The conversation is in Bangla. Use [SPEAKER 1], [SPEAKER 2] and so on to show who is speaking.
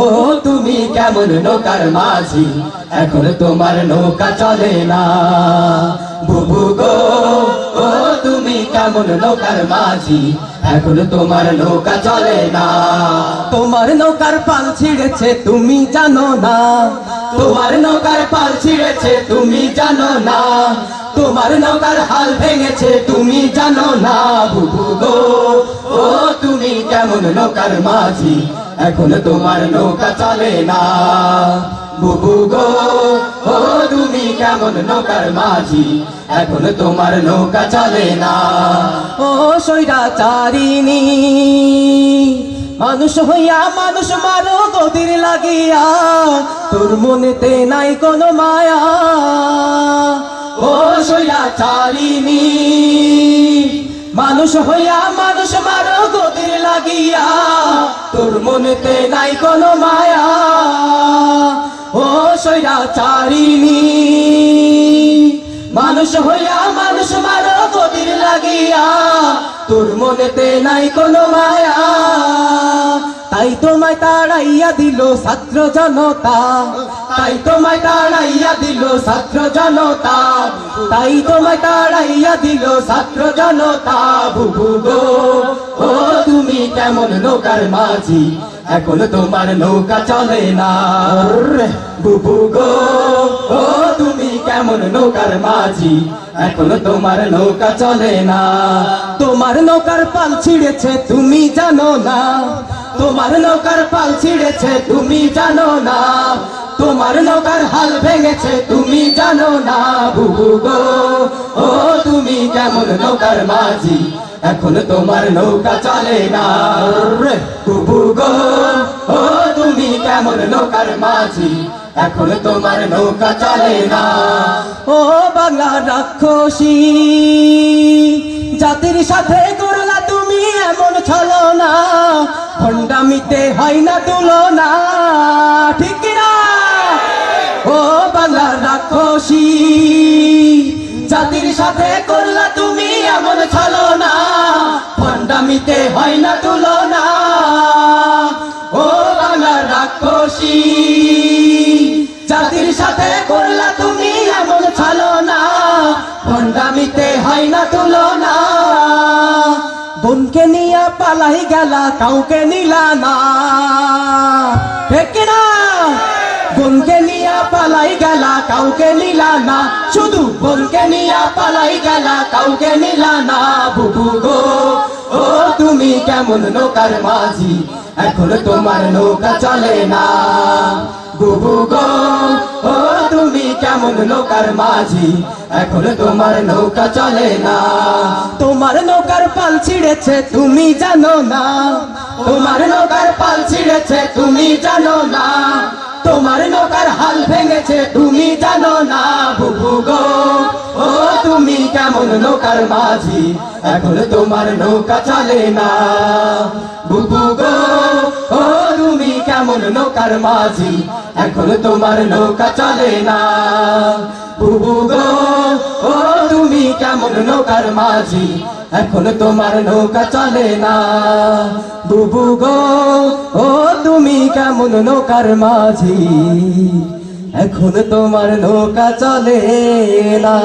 [SPEAKER 1] ও তুমি কেমন নৌকার মাঝি? এখন তোমার নৌকা চলে না। বুবু গো, ও তুমি কেমন নৌকার মাঝি? এখন তোমার নৌকা চলে না। তোমার নৌকার পাল ছিঁড়েছে, তুমি জানো না। তোমার নৌকার পাল ছিঁড়েছে, তুমি জানো না। তোমার নৌকার হাল ভেঙেছে, তুমি জানো না বুবু গো। ও, তুমি কেমন নৌকার মাঝি, এখন তোমার নৌকা চলে না। বুবু গো, ও, তুমি কেমন নৌকার মাঝি, এখন তোমার নৌকা চলে না। ও সৈরা চারিনি মানুষ হইয়া মানুষ মারো গদির লাগিয়া, তোর মনেতে নাই কোনো মায়া। ও সইয়া চালিনি মানুষ হইয়া মানুষ মারো গদির লাগিয়া। তোর মনেতে নাই কোনো মায়া। ও সইয়া চারিনি মানুষ হইয়া মানুষ মারো গদির লাগিয়া। তোর মনেতে নাই কোনো মায়া। তোমায় তাড়াইয়া দিল ছাত্র জনতা। তাই তোমায় তাড়াইয়া দিল ছাত্র জনতা। তাই তোমায় তাড়াইয়া দিল ছাত্র জনতা। বুবু গো, ও তুমি কেমন নৌকার মাঝি? এখন তোমার নৌকা চলে না। বুবু গো, ও তুমি কেমন নৌকার মাঝি? এখন তোমার নৌকা চলে না। তোমার নৌকার পাল ছিঁড়েছে, তুমি জানো না। তোমার নৌকার পাল ছিঁড়েছে, তুমি জানো না। তোমার নৌকার হাল ভেঙেছে, তুমি জানো না। বুবু গো, ও তুমি কেমন নৌকার মাঝি? এখন তোমার নৌকা চলে না। বুবু গো, ও তুমি কেমন নৌকার মাঝি? এখন তোমার নৌকা চলে না। ও বাংলা রাক্ষসী, জাতির সাথে করলা ভণ্ডামিতে হয় না তুলনা। ঠিক না ও বাংলা রাক্ষসী, জাতির সাথে করলা তুমি এমন ছলো না ভণ্ডামিতে হয় না তুলনা। ও বাংলা রাক্ষসী, জাতির সাথে করলা তুমি বোনকে নিয়ে পালাই গেলা কাউকে নিলা না ঠিক না বোনকে নিয়া পালাই গেলা কাউকে নিলা না শুধু বোনকে নিয়া পালাই গেলা কাউকে নিলা না বুবু গো ও তুমি কেমন নৌকার মাঝি এখন তোমার নৌকা চলে না বুবু গো ও তুমি কেমন নৌকার মাঝি এখন তোমার নৌকা চলে না তোমার নৌকার পাল ছিঁড়েছে, তুমি জানো না। তোমার নৌকার পাল ছিঁড়েছে, তুমি জানো না। তোমার নৌকার হাল ভেঙেছে, তুমি জানো না। বুবু গো, ও তুমি কেমন নৌকার মাঝি? এখন তোমার নৌকা চলে না। বুবু গো, ও তুমি কেমন নৌকার মাঝি? এখন তোমার নৌকা চলে না। বুবু গো, ও তুমি কেমন নৌকার মাঝি? এখন তোমার নৌকা চলে না। বুবু গো, ও তুমি কেমন নৌকার মাঝি? এখন তোমার নৌকা চলে না।